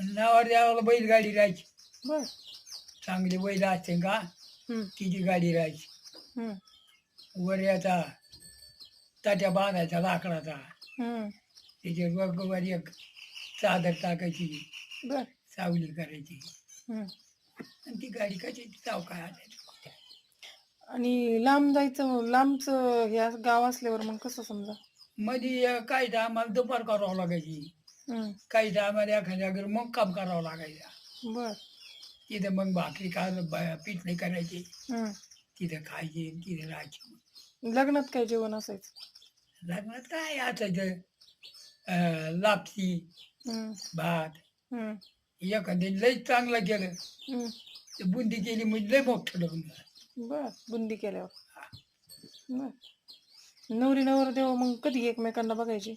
नावावर द्यावाला बैलगाडी राहायची. बर. चांगली बैल असते का? तिची गाडी राहायची. हम्म, वर याचा ताट्या बांधायचा लाकडाचा. त्याच्या वर एक चादर टाकायची. बर. सावली करायची. आणि ती गाडी कशी चौकाय आणायची? आणि लांब जायचं लांबचं ह्या गाव असल्यावर मग कसं समजा? मध्ये काही टायमाला दुपार करावं लागायची. काही टायमाला एखाद्या घरी मग काम करावं लागायचं. बर. तिथं मग भाकरी का पीठ नाही करायची. तिथं खायची तिथं राहायची. लग्नात काय जेवण असायचं? लग्नात काय असायचं? अं, लापसी हम्म, भात. हम्म, एखाद्या लय चांगलं केलं. हम्म. तर बुंदी केली म्हणजे लय मोठं लग्न बर बुंदी केल्यावर. बर. नवरी नवर देव मग कधी एकमेकांना बघायची?